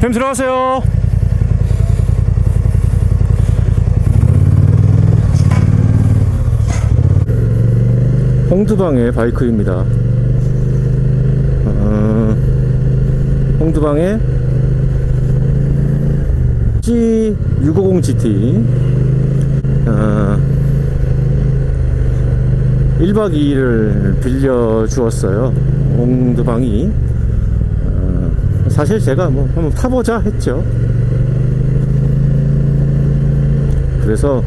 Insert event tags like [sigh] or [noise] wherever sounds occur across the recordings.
뱀 들어가세요. 홍두방의 바이크입니다. 어, 홍두방의 G650GT 어, 1박 2일을 빌려 주었어요. 홍두방이 어, 사실 제가 뭐 한번 타보자 했죠. 그래서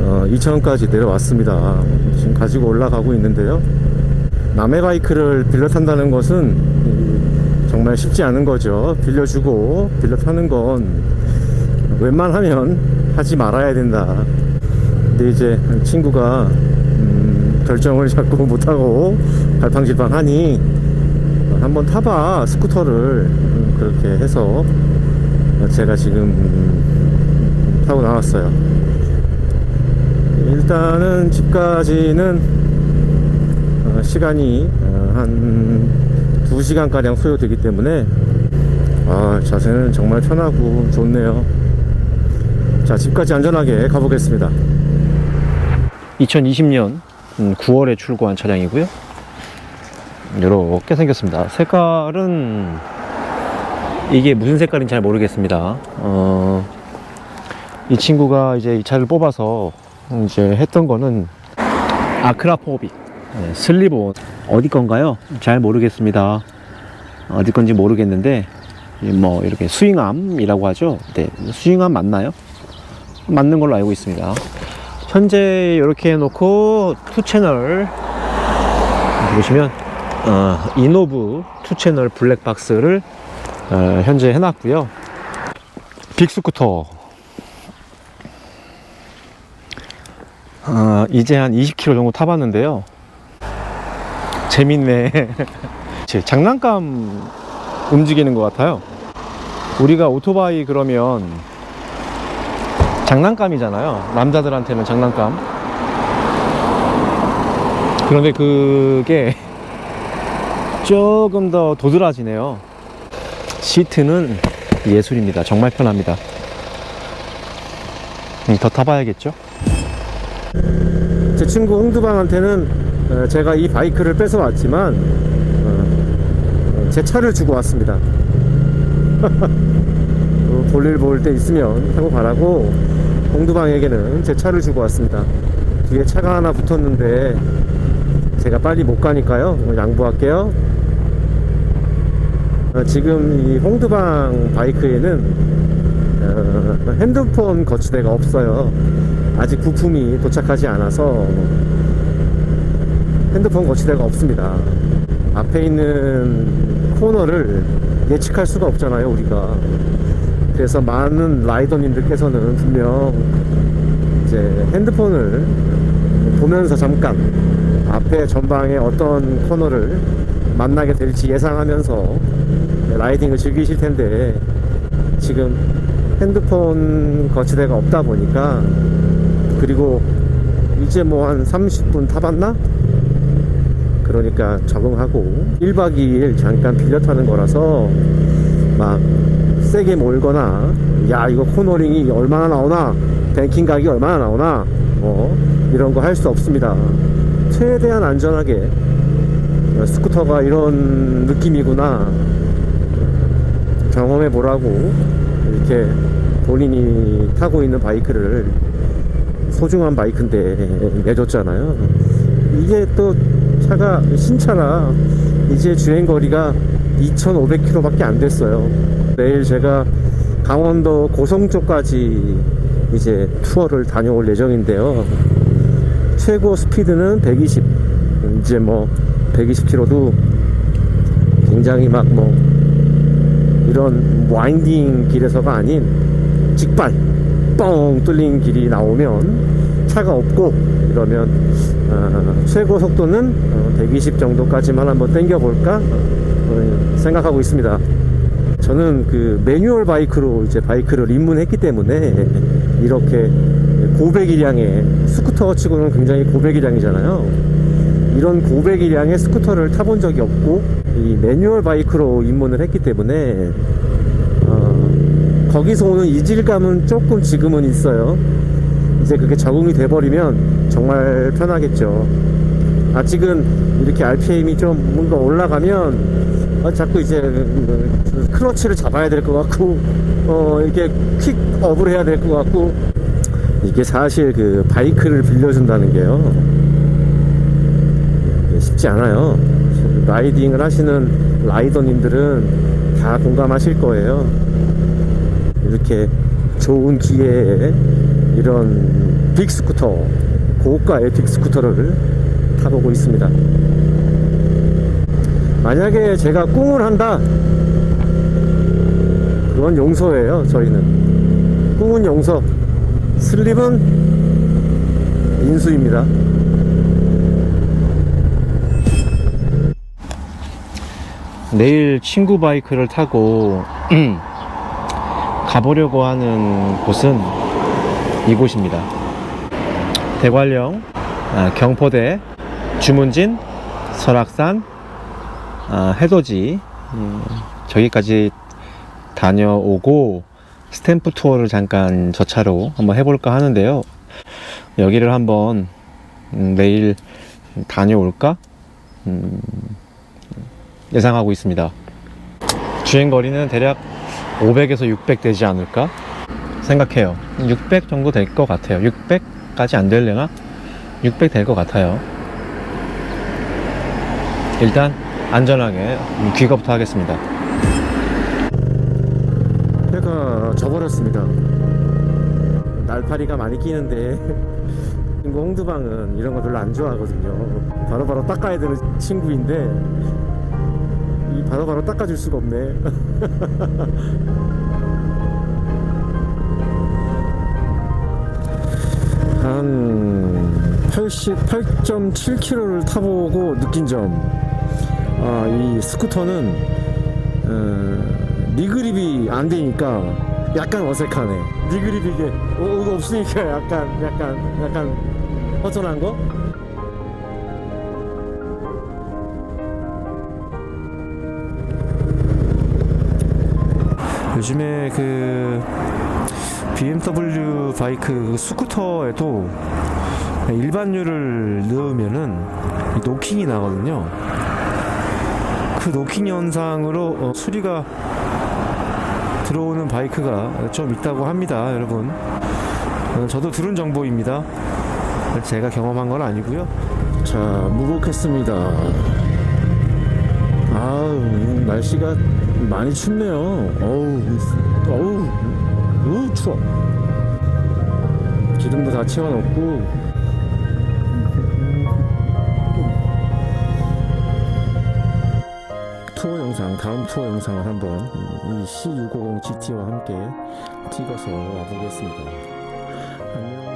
어, 2천원까지 내려왔습니다. 지금 가지고 올라가고 있는데요. 남의 바이크를 빌려 탄다는 것은 이, 정말 쉽지 않은 거죠. 빌려주고 빌려 타는 건 웬만하면 하지 말아야 된다. 근데 이제 친구가 음, 결정을 [laughs] 자꾸 못하고 갈팡질팡 하니 한번 타봐 스쿠터를 음, 그렇게 해서 제가 지금 음, 타고 나왔어요. 일단은 집까지는 어, 시간이 어, 한 2시간가량 소요되기 때문에 아, 자세는 정말 편하고 좋네요. 자, 집까지 안전하게 가보겠습니다. 2020년 9월에 출고한 차량이고요. 이렇게 생겼습니다. 색깔은 이게 무슨 색깔인지 잘 모르겠습니다. 어, 이 친구가 이제 이 차를 뽑아서 이제 했던 거는 아크라포빅 네, 슬리본 어디 건가요? 잘 모르겠습니다. 어디 건지 모르겠는데 이뭐 이렇게 스윙암이라고 하죠. 네, 스윙암 맞나요? 맞는 걸로 알고 있습니다. 현재 이렇게 해놓고 투 채널 보시면 어, 이노브 투 채널 블랙박스를 어, 현재 해놨고요. 빅스쿠터 어, 이제 한 20km 정도 타봤는데요. 재밌네. [laughs] 제 장난감 움직이는 것 같아요. 우리가 오토바이 그러면 장난감이잖아요. 남자들한테는 장난감. 그런데 그게 [laughs] 조금 더 도드라지네요. 시트는 예술입니다. 정말 편합니다. 음, 더 타봐야겠죠? 제 친구 홍두방한테는 어, 제가 이 바이크를 뺏어 왔지만 어, 제 차를 주고 왔습니다. [laughs] 어, 볼일 볼 때 있으면 타고 가라고 홍두방에게는 제 차를 주고 왔습니다. 뒤에 차가 하나 붙었는데 제가 빨리 못 가니까요. 어, 양보할게요. 어, 지금 이 홍두방 바이크에는 어, 핸드폰 거치대가 없어요. 아직 부품이 도착하지 않아서 핸드폰 거치대가 없습니다. 앞에 있는 코너를 예측할 수가 없잖아요, 우리가. 그래서 많은 라이더님들께서는 분명 이제 핸드폰을 보면서 잠깐 앞에 전방에 어떤 코너를 만나게 될지 예상하면서 라이딩을 즐기실 텐데 지금 핸드폰 거치대가 없다 보니까 그리고 이제 뭐 한 30분 타봤나? 그러니까 적응하고 1박 2일 잠깐 빌려 타는 거라서 막 세게 몰거나 야 이거 코너링이 얼마나 나오나? 뱅킹 각이 얼마나 나오나? 뭐 이런 거 할 수 없습니다. 최대한 안전하게 스쿠터가 이런 느낌이구나 경험해 보라고 이렇게 본인이 타고 있는 바이크를 소중한 바이크인데 내줬잖아요. 이게 또 차가 신차라 이제 주행 거리가 2,500km밖에 안 됐어요. 내일 제가 강원도 고성 쪽까지 이제 투어를 다녀올 예정인데요. 최고 스피드는 120. 이제 뭐 120km도 굉장히 막뭐 이런 와인딩 길에서가 아닌 직발 뻥 뚫린 길이 나오면 차가 없고 이러면 어, 최고 속도는 어, 120 정도까지만 한번 당겨 볼까 어, 생각하고 있습니다. 저는 그 매뉴얼 바이크로 이제 바이크를 입문했기 때문에 이렇게 고배기량의 스쿠터 치고는 굉장히 고배기량이잖아요. 이런 고배기량의 스쿠터를 타본 적이 없고 이 매뉴얼 바이크로 입문을 했기 때문에 어, 거기서 오는 이질감은 조금 지금은 있어요. 이제 그게 적응이 돼버리면 정말 편하겠죠. 아직은 이렇게 RPM이 좀 뭔가 올라가면 어, 자꾸 이제 그 클러치를 잡아야 될 것 같고 어 이렇게 퀵업을 해야 될 것 같고 이게 사실 그 바이크를 빌려준다는 게요 쉽지 않아요 라이딩을 하시는 라이더님들은 다 공감하실 거예요. 이렇게 좋은 기회에 이런 빅 스쿠터 고가의 빅 스쿠터를 타보고 있습니다. 만약에 제가 꿍을 한다 그건 용서예요 저희는. 꿍은 용서 슬립은 인수입니다 내일 친구 바이크를 타고 가보려고 하는 곳은 이곳입니다. 대관령 아, 경포대 주문진 설악산 아, 해돋이 음, 저기까지 다녀오고 스탬프 투어를 잠깐 저 차로 한번 해볼까 하는데요. 여기를 한번 음, 내일 다녀올까? 음, 예상하고 있습니다. 주행 거리는 대략 500에서 600 되지 않을까 생각해요. 600 정도 될 것 같아요. 600까지 안 되려나? 600 될 것 같아요. 일단 안전하게 귀가부터 하겠습니다. 해가 져버렸습니다. 날파리가 많이 끼는데 [laughs] 친구 홍두방은 이런 거 별로 안 좋아하거든요. 바로바로 닦아야 되는 친구인데 이 바로 바로 닦아줄 수가 없네. [laughs] 한 88.7km를 타보고 느낀 점. 아, 이 스쿠터는 어, 리그립이 안 되니까 약간 어색하네. 리그립이 이게 어, 없으니까 약간 약간 약간 허전한 거? 요즘에 그 BMW 바이크 그 스쿠터에도 일반유를 넣으면은 이 노킹이 나거든요. 그 노킹 현상으로 어, 수리가 들어오는 바이크가 좀 있다고 합니다, 여러분. 어, 저도 들은 정보입니다. 제가 경험한 건 아니고요. 자, 무곡했습니다. 아우, 날씨가 많이 춥네요. 어우, 추워. 기름도 다 채워놓고, 투어 영상, 다음 투어 영상을 한번 이 C650 GT와 함께 찍어서 와보겠습니다. 안녕.